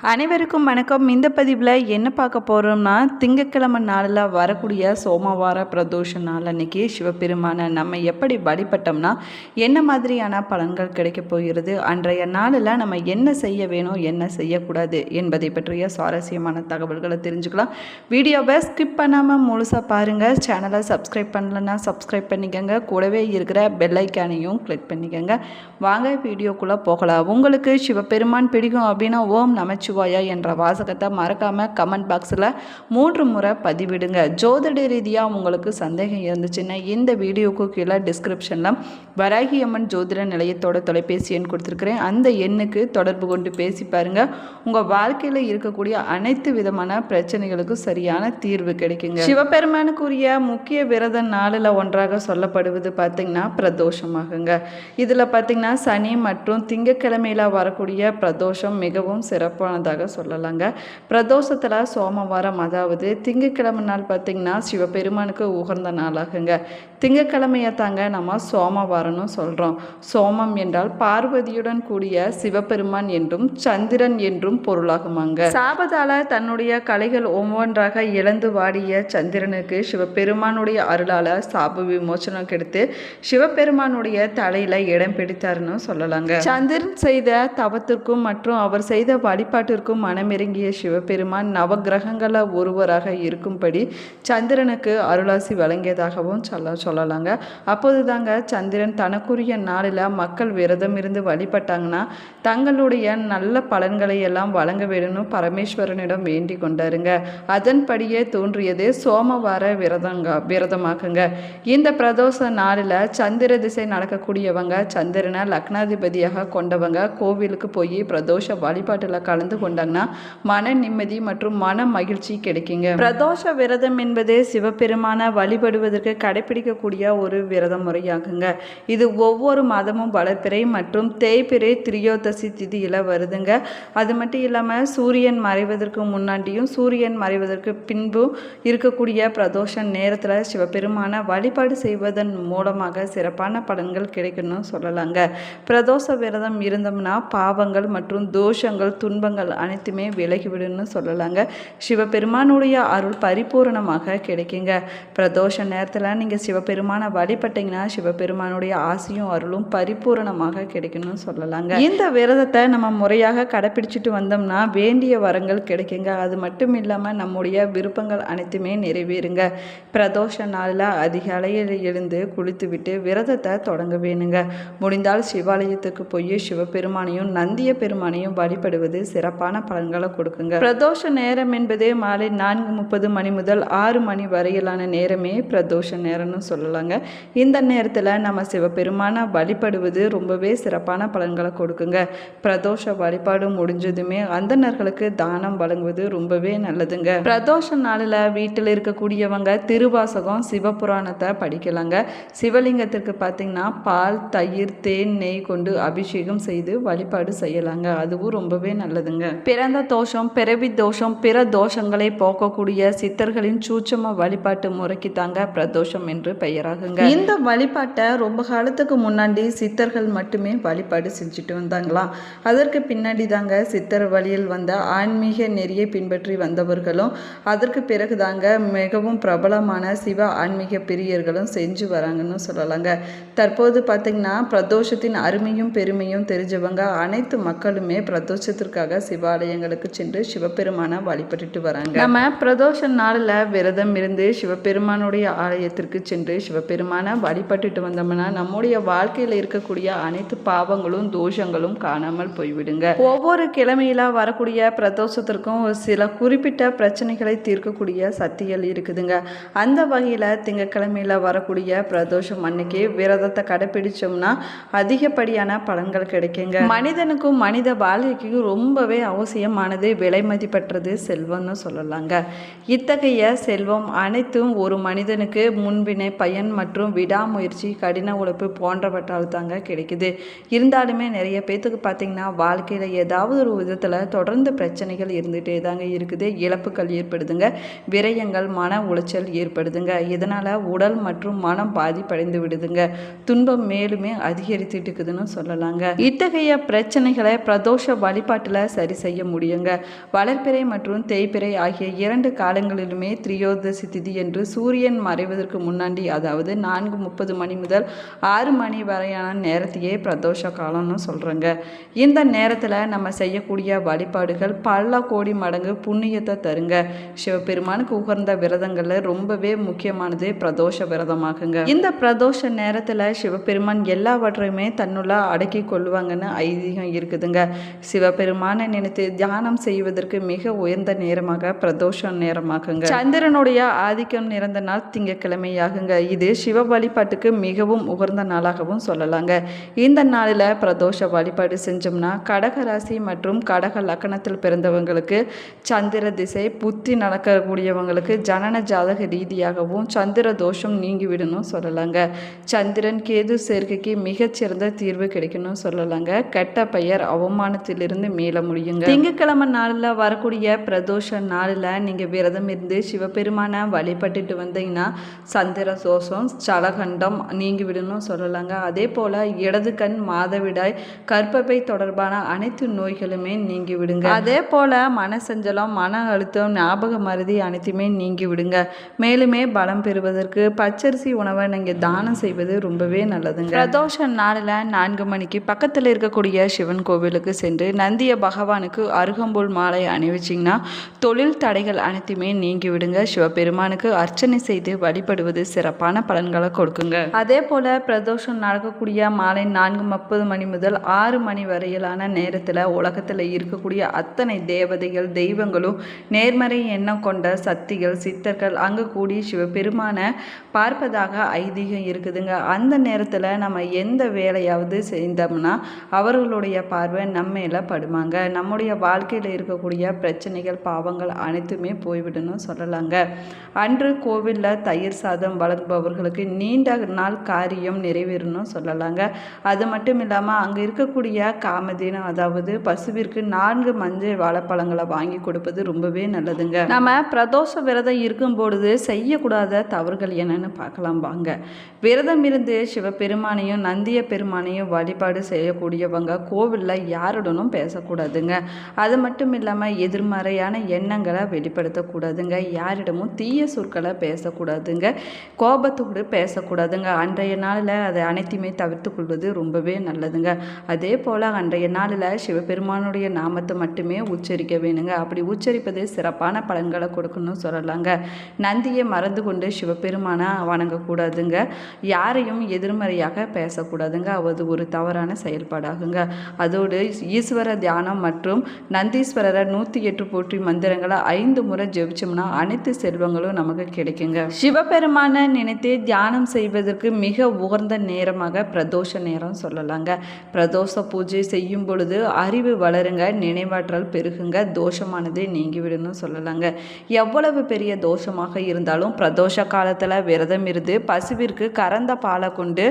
அனைவருக்கும் வணக்கம். இந்த பதிவில் என்ன பார்க்க போகிறோம்னா திங்கக்கிழமை நாளில் வரக்கூடிய சோமவார பிரதோஷ நாள் அன்னைக்கு சிவபெருமானை நம்ம எப்படி வழிபட்டோம்னா என்ன மாதிரியான பலன்கள் கிடைக்க போகிறது அன்றைய நாளில் நம்ம என்ன செய்ய வேணும் என்ன செய்யக்கூடாது என்பதை பற்றிய சுவாரஸ்யமான தகவல்களை தெரிஞ்சுக்கலாம். வீடியோவை ஸ்கிப் பண்ணாமல் முழுசாக பாருங்கள் சேனலை சப்ஸ்கிரைப் பண்ணலன்னா சப்ஸ்கிரைப் பண்ணிக்கோங்க. கூடவே இருக்கிற பெல்லைக்கானையும் கிளிக் பண்ணிக்கோங்க. வாங்க வீடியோக்குள்ளே போகலாம். உங்களுக்கு சிவபெருமான் பிடிக்கும் அப்படின்னா ஓம் நமச்சிவாயா என்ற வாசகத்தை மறக்காமல் கமெண்ட் பாக்ஸில் மூன்று முறை பதிவிடுங்க. ஜோதிட ரீதியாக உங்களுக்கு சந்தேகம் இருந்துச்சுன்னா இந்த வீடியோக்கு கீழே டிஸ்கிரிப்ஷனில் வராகி அம்மன் ஜோதிட நிலையத்தோட தொலைபேசி எண் கொடுத்துருக்குறேன். அந்த எண்ணுக்கு தொடர்பு கொண்டு பேசி பாருங்கள் உங்கள் வாழ்க்கையில் இருக்கக்கூடிய அனைத்து விதமான பிரச்சனைகளுக்கும் சரியான தீர்வு கிடைக்குங்க. சிவபெருமானுக்குரிய முக்கிய விரத நாளில் ஒன்றாக சொல்லப்படுவது பார்த்திங்கன்னா பிரதோஷமாகுங்க. இதில் பார்த்திங்கன்னா சனி மற்றும் திங்கக்கிழமையில் வரக்கூடிய பிரதோஷம் மிகவும் சிறப்பான சிறப்பானதாக சொல்லலாங்க. பிரதோஷத்தில் சோமவாரம் அதாவது திங்கக்கிழமை நாள் பார்த்திங்கன்னா சிவபெருமானுக்கு உகந்த நாளாகுங்க. திங்கக்கிழமையை தாங்க நம்ம சோமவாரம்னு சொல்கிறோம் சோமம் என்றால் பார்வதியுடன் கூடிய சிவபெருமான் என்றும் சந்திரன் என்றும் பொருளாகுமாங்க. சாபத்தால் தன்னுடைய கலைகள் ஒவ்வொன்றாக இழந்து வாடிய சந்திரனுக்கு சிவபெருமானுடைய அருளால் சாப விமோசனம் கெடுத்து சிவபெருமானுடைய தலையில் இடம் பிடித்தாருன்னு சொல்லலாங்க. சந்திரன் செய்த தவத்திற்கும் மற்றும் அவர் செய்த வழிபாட்டு வழிபாட்டிற்கும் மனமிறங்கிய சிவபெருமான் நவகிரகங்கள ஒருவராக இருக்கும்படி சந்திரனுக்கு அருளாசி வழங்கியதாகவும் சொல்ல சொல்லலாங்க. அப்போது தாங்க சந்திரன் தனக்குரிய நாளில் மக்கள் விரதம் இருந்து வழிபட்டாங்கன்னா தங்களுடைய நல்ல பலன்களை எல்லாம் வழங்க வேணும்னு பரமேஸ்வரனிடம் வேண்டி கொண்டாருங்க. அதன்படியே தோன்றியது சோமவார விரதங்க விரதமாக்குங்க. இந்த பிரதோஷ நாளில் சந்திர திசை நடக்கக்கூடியவங்க சந்திரனை லக்னாதிபதியாக கொண்டவங்க கோவிலுக்கு போய் பிரதோஷ வழிபாட்டில் கலந்து கொண்டாங்கன்னா மன நிம்மதி மற்றும் மன மகிழ்ச்சி கிடைக்குங்க. பிரதோஷ விரதம் என்பது சிவபெருமான வழிபடுவதற்கு கடைபிடிக்கக்கூடிய ஒரு விரத முறையாகுங்க. இது ஒவ்வொரு மாதமும் வளர்ப்பிறை மற்றும் தேய்பிறை திரியோதசி திதியில் வருதுங்க. அது மட்டும் இல்லாமல் சூரியன் மறைவதற்கு முன்னாடியும் சூரியன் மறைவதற்கு பின்பும் இருக்கக்கூடிய பிரதோஷ நேரத்தில் சிவபெருமான வழிபாடு செய்வதன் மூலமாக சிறப்பான பலன்கள் கிடைக்கணும்னு சொல்லலாங்க. பிரதோஷ விரதம் இருந்தோம்னா பாவங்கள் மற்றும் தோஷங்கள் துன்பங்கள் அனைத்துமே விலகிவிடுன்னு சொல்லலாங்க. சிவபெருமானுடைய அருள் பரிபூரணமாக கிடைக்குங்க. பிரதோஷ நேரத்தில் நீங்கள் சிவபெருமானை வழிபட்டீங்கன்னா சிவபெருமானுடைய ஆசையும் அருளும் பரிபூரணமாக கிடைக்கணும்னு சொல்லலாங்க. இந்த விரதத்தை நம்ம முறையாக கடைப்பிடிச்சிட்டு வந்தோம்னா வேண்டிய வரங்கள் கிடைக்குங்க. அது மட்டும் இல்லாமல் நம்முடைய விருப்பங்கள் அனைத்துமே நிறைவேறுங்க. பிரதோஷ நாளில் அதிகாலையில் எழுந்து குளித்துவிட்டு விரதத்தை தொடங்க வேணுங்க. முடிந்தால் சிவாலயத்துக்கு போய் சிவபெருமானையும் நந்திய பெருமானையும் வழிபடுவது சிறப்பான பலன்களை கொடுக்குங்க. பிரதோஷ நேரம் என்பதே மாலை நான்கு முப்பது மணி முதல் ஆறு மணி வரையிலான நேரமே பிரதோஷ நேரம்னு சொல்லலாங்க. இந்த நேரத்தில் நம்ம சிவபெருமானை வழிபடுவது ரொம்பவே சிறப்பான பலன்களை கொடுக்குங்க. பிரதோஷ வழிபாடு முடிஞ்சதுமே அந்தனர்களுக்கு தானம் வழங்குவது ரொம்பவே நல்லதுங்க. பிரதோஷ நாளில் வீட்டில் இருக்கக்கூடியவங்க திருவாசகம் சிவபுராணத்தை படிக்கலாங்க. சிவலிங்கத்திற்கு பார்த்தீங்கன்னா பால் தயிர் தேன் நெய் கொண்டு அபிஷேகம் செய்து வழிபாடு செய்யலாங்க. அதுவும் ரொம்பவே நல்லதுங்க. பிறந்த தோஷம் பிறவி தோஷம் பிற தோஷங்களை போக்கக்கூடிய சித்தர்களின் சூட்சம வழிபாட்டு முறைக்கு தாங்க பிரதோஷம் என்று பெயராகுங்க. இந்த வழிபாட்டை ரொம்ப காலத்துக்கு முன்னாடி சித்தர்கள் மட்டுமே வழிபாடு செஞ்சுட்டு வந்தாங்களாம் அதற்கு பின்னாடி தாங்க சித்தர் வழியில் வந்த ஆன்மீக நெறியை பின்பற்றி வந்தவர்களும் அதற்கு பிறகு தாங்க மிகவும் பிரபலமான சிவ ஆன்மீக பிரியர்களும் செஞ்சு வராங்கன்னு சொல்லலாங்க. தற்போது பார்த்திங்கன்னா பிரதோஷத்தின் அருமையும் பெருமையும் தெரிஞ்சவங்க அனைத்து மக்களுமே பிரதோஷத்திற்காக சிவாலயங்களுக்கு சென்று சிவபெருமானை வழிபட்டுட்டு வராங்க. நம்ம பிரதோஷ நாளில் விரதம் இருந்து சிவபெருமானுடைய ஆலயத்திற்கு சென்று சிவபெருமானை வழிபட்டுட்டு வந்தோம்னா நம்முடைய வாழ்க்கையில் இருக்கக்கூடிய அனைத்து பாவங்களும் தோஷங்களும் காணாமல் போய்விடுங்க. ஒவ்வொரு கிழமையில வரக்கூடிய பிரதோஷத்திற்கும் ஒரு சில குறிப்பிட்ட பிரச்சனைகளை தீர்க்கக்கூடிய சக்திகள் இருக்குதுங்க. அந்த வகையில் திங்கக்கிழமையில் வரக்கூடிய பிரதோஷம் அன்னைக்கு விரதத்தை கடைப்பிடிச்சோம்னா அதிகப்படியான பலன்கள் கிடைக்குங்க. மனிதனுக்கும் மனித வாழ்க்கைக்கும் ரொம்பவே அவசியமானது விலை மதிப்பற்றது செல்வம்னு சொல்லலாங்க. இத்தகைய செல்வம் அனைத்தும் ஒரு மனிதனுக்கு முன்பினை பயன் மற்றும் விடாமுயற்சி கடின உழைப்பு போன்றவற்றால் தாங்க கிடைக்குது. இருந்தாலுமே நிறைய பேத்துக்கு பார்த்தீங்கன்னா வாழ்க்கையில் ஏதாவது ஒரு விதத்தில் தொடர்ந்து பிரச்சனைகள் இருந்துகிட்டே தாங்க இருக்குது. இழப்புகள் ஏற்படுதுங்க. விரயங்கள் மன உளைச்சல் ஏற்படுதுங்க. இதனால் உடல் மற்றும் மனம் பாதிப்படைந்து விடுதுங்க. துன்பம் மேலுமே அதிகரித்துட்டு இருக்குதுன்னு சொல்லலாங்க. இத்தகைய பிரச்சனைகளை பிரதோஷ வழிபாட்டில் சரி சரி செய்ய முடியுங்க. வளர்ப்பிறை மற்றும் தேய்பிறை ஆகிய இரண்டு காலங்களிலுமே திரியோதசி திதி என்று சூரியன் மறைவதற்கு முன்னாடி அதாவது நான்கு முப்பது மணி முதல் ஆறு மணி வரையான நேரத்தையே பிரதோஷ காலம்னு சொல்கிறேங்க இந்த நேரத்தில் நம்ம செய்யக்கூடிய வழிபாடுகள் பல கோடி மடங்கு புண்ணியத்தை தருங்க. சிவபெருமானுக்கு உகர்ந்த விரதங்களில் ரொம்பவே முக்கியமானது பிரதோஷ விரதமாகுங்க. இந்த பிரதோஷ நேரத்தில் சிவபெருமான் எல்லாவற்றையுமே தன்னுள்ள அடக்கி கொள்வாங்கன்னு ஐதீகம் இருக்குதுங்க. சிவபெருமான நினைத்து தியானம் செய்வதற்கு மிக உயர்ந்த நேரமாக பிரதோஷ நேரமாகுங்க. சந்திரனுடைய ஆதிக்கம் நிறைந்த நாள் திங்கட்கிழமையாகுங்க. இது சிவ வழிபாட்டுக்கு மிகவும் உகர்ந்த நாளாகவும் சொல்லலாங்க. இந்த நாளில் பிரதோஷ வழிபாடு செஞ்சோம்னா கடக ராசி மற்றும் கடக லக்கணத்தில் பிறந்தவங்களுக்கு சந்திர திசை புத்தி நடக்கக்கூடியவங்களுக்கு ஜனன ஜாதக ரீதியாகவும் சந்திர தோஷம் நீங்கிவிடணும் சொல்லலாங்க. சந்திரன் கேது சேர்க்கைக்கு மிகச்சிறந்த தீர்வு கிடைக்கணும் சொல்லலாங்க. கெட்ட பெயர் அவமானத்திலிருந்து மீள முடியுங்க திங்கட்கிழமை நாளில் வரக்கூடிய பிரதோஷ நாளில் நீங்கள் விரதம் இருந்து சிவபெருமானை வழிபட்டுட்டு வந்தீங்கன்னா சந்திர தோஷம் சலகண்டம் நீங்கி விடணும் சொல்லலாங்க. அதே போல் இடது கண் மாதவிடாய் கர்ப்பப்பை தொடர்பான அனைத்து நோய்களுமே நீங்கி விடுங்க. அதே போல் மனசஞ்சலம் மன அழுத்தம் ஞாபக மருதி அனைத்துமே நீங்கி விடுங்க. மேலுமே பலம் பெறுவதற்கு பச்சரிசி உணவை நீங்கள் தானம் செய்வது ரொம்பவே நல்லதுங்க. பிரதோஷ நாளில் நான்கு மணிக்கு பக்கத்தில் இருக்கக்கூடிய சிவன் கோவிலுக்கு சென்று நந்திய பகவானுக்கு அருகம்புல் மாலை அணிவிச்சிங்கன்னா தொழில் தடைகள் அனைத்துமே நீங்கி விடுங்க சிவபெருமானுக்கு அர்ச்சனை செய்து வழிபடுவது சிறப்பான பலன்களை கொடுக்குங்க. அதே போல் பிரதோஷம் நடக்கக்கூடிய மாலை நான்கு முப்பது மணி முதல் ஆறு மணி வரையிலான நேரத்தில் உலகத்தில் இருக்கக்கூடிய அத்தனை தேவதைகள் தெய்வங்களும் நேர்மறை எண்ணம் கொண்ட சக்திகள் சித்தர்கள் அங்கு கூடி சிவபெருமானை பார்ப்பதாக ஐதீகம் இருக்குதுங்க. அந்த நேரத்தில் நம்ம எந்த வேலையாவது செய்தோம்னா அவர்களுடைய பார்வை நம்ம மேல படுமாங்க. நம்முடைய வாழ்க்கையில் இருக்கக்கூடிய பிரச்சனைகள் பாவங்கள் அனைத்துமே போய்விடணும் சொல்லலாங்க. அன்று கோவிலில் தயிர் சாதம் வழங்குபவர்களுக்கு நீண்ட நாள் காரியம் நிறைவேறணும் சொல்லலாங்க. அது மட்டும் இல்லாமல் அங்கே இருக்கக்கூடிய காமதீனம் அதாவது பசுவிற்கு நான்கு மஞ்சள் வாழைப்பழங்களை வாங்கி கொடுப்பது ரொம்பவே நல்லதுங்க. நம்ம பிரதோஷ விரதம் இருக்கும் பொழுது செய்யக்கூடாத தவறுகள் என்னன்னு பார்க்கலாம் வாங்க. விரதம் இருந்து சிவபெருமானையும் நந்திய பெருமானையும் வழிபாடு செய்யக்கூடியவங்க கோவிலில் யாருடனும் பேசக்கூடாதுங்க. அது மட்டும் இல்லாமல் எதிர்மறையான எண்ணங்களை வெளிப்படுத்தக்கூடாதுங்க. யாரிடமும் தீய சொற்களை பேசக்கூடாதுங்க. கோபத்தோடு பேசக்கூடாதுங்க. அன்றைய நாளில் அதை அனைத்தையுமே தவிர்த்து கொள்வது ரொம்பவே நல்லதுங்க. அதே போல் அன்றைய நாளில் சிவபெருமானுடைய நாமத்தை மட்டுமே உச்சரிக்க வேணுங்க. அப்படி உச்சரிப்பது சிறப்பான பலன்களை கொடுக்கணும்னு சொல்லலாங்க. நந்தியை மறந்து கொண்டு சிவபெருமானை வணங்கக்கூடாதுங்க. யாரையும் எதிர்மறையாக பேசக்கூடாதுங்க. அது ஒரு தவறான செயல்பாடாகுங்க. அதோடு ஈஸ்வர தியானம் மற்றும் மற்றும் நந்தீஸ்வரரை நூற்றி எட்டு போற்றி மந்திரங்களை ஐந்து முறை ஜெபிச்சோம்னா அனைத்து செல்வங்களும் நமக்கு கிடைக்குங்க. சிவபெருமானை நினைத்து தியானம் செய்வதற்கு மிக உகர்ந்த நேரமாக பிரதோஷ நேரம் சொல்லலாங்க. பிரதோஷ பூஜை செய்யும் பொழுது அறிவு வளருங்க நினைவாற்றல் பெருகுங்க தோஷமானது நீங்கிவிடுன்னு சொல்லலாங்க. எவ்வளவு பெரிய தோஷமாக இருந்தாலும் பிரதோஷ காலத்தில் விரதம் இருந்து பசுவிற்கு கறந்த பாலை கொண்டு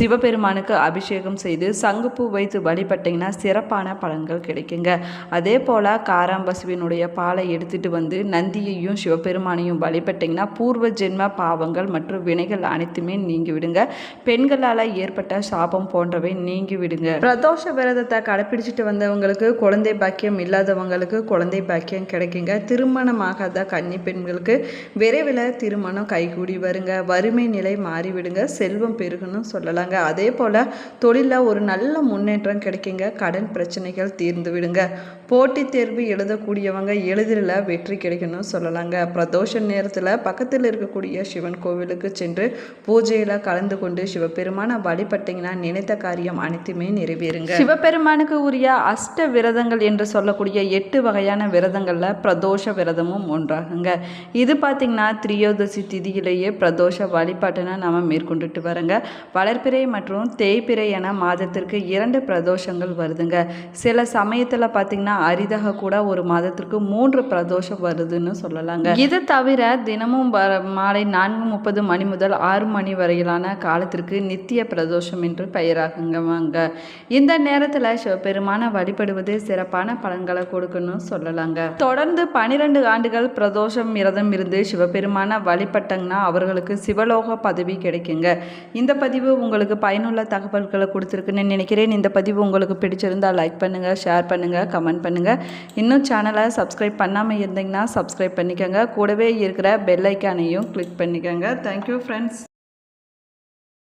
சிவபெருமானுக்கு அபிஷேகம் செய்து சங்குப்பூ வைத்து வழிபட்டிங்கன்னா சிறப்பான பலன்கள் கிடைக்குங்க அதே போல் காராம்பசுவினுடைய பாலை எடுத்துட்டு வந்து நந்தியையும் சிவபெருமானையும் வழிபட்டிங்கன்னா பூர்வ ஜென்ம பாவங்கள் மற்றும் வினைகள் அனைத்துமே நீங்கி விடுங்க. பெண்களால் ஏற்பட்ட சாபம் போன்றவை நீங்கி விடுங்க. பிரதோஷ விரதத்தை கடைப்பிடிச்சிட்டு வந்தவங்களுக்கு குழந்தை பாக்கியம் இல்லாதவங்களுக்கு குழந்தை பாக்கியம் கிடைக்குங்க. திருமணமாகாத கன்னி பெண்களுக்கு விரைவில் திருமணம் கைகூடி வருங்க. வறுமை நிலை மாறிவிடுங்க. செல்வம் பெருகுன்னு சொல்லலாங்க. அதே போல் தொழிலில் ஒரு நல்ல முன்னேற்றம் கிடைக்குங்க. கடன் பிரச்சனைகள் தீர்ந்து விடுங்க. போட்டித் தேர்வு எழுதக்கூடியவங்க எளிதில் வெற்றி கிடைக்கணும்னு சொல்லலாங்க. பிரதோஷ நேரத்தில் பக்கத்தில் இருக்கக்கூடிய சிவன் கோவிலுக்கு சென்று பூஜையில் கலந்து கொண்டு சிவபெருமானை வழிபட்டீங்கன்னா நினைத்த காரியம் அனைத்துமே நிறைவேறுங்க. சிவபெருமானுக்கு உரிய அஷ்ட விரதங்கள் என்று சொல்லக்கூடிய எட்டு வகையான விரதங்களில் பிரதோஷ விரதமும் ஒன்றாகுங்க. இது பார்த்திங்கன்னா திரியோதசி திதியிலேயே பிரதோஷ வழிபாட்டினை நாம் மேற்கொண்டுட்டு வரங்க. வளர்ப்பிறை மற்றும் தேய்பிறை என மாதத்திற்கு இரண்டு பிரதோஷங்கள் வருதுங்க. சில சமயத்தில் பார்த்திங்கன்னா அரிதாக கூட ஒரு மாதத்திற்கு மூன்று பிரதோஷம் வருதுன்னு சொல்லலாங்க. இது தவிர தினமும் வர மாலை நான்கு முப்பது மணி முதல் ஆறு மணி வரையிலான காலத்திற்கு நித்திய பிரதோஷம் என்று பெயராகுங்கவாங்க இந்த நேரத்தில் சிவபெருமானை வழிபடுவது சிறப்பான பலன்களை கொடுக்கணும்னு சொல்லலாங்க. தொடர்ந்து பனிரெண்டு ஆண்டுகள் பிரதோஷம் விரதம் இருந்து சிவபெருமானை வழிபட்டாங்கன்னா அவர்களுக்கு சிவலோக பதவி கிடைக்குங்க. இந்த பதிவு உங்களுக்கு பயனுள்ள தகவல்களை கொடுத்துருக்குன்னு நினைக்கிறேன். இந்த பதிவு உங்களுக்கு பிடிச்சிருந்தா லைக் பண்ணுங்கள் ஷேர் பண்ணுங்கள் கமெண்ட் பண்ணுங்கள் பண்ணுங்கள் இன்னும் சேனலை சப்ஸ்கிரைப் பண்ணாமல் இருந்தீங்கன்னா சப்ஸ்கிரைப் பண்ணிக்கோங்க. கூடவே இருக்கிற பெல் ஐக்கானையும் கிளிக் பண்ணிக்கோங்க. Thank you friends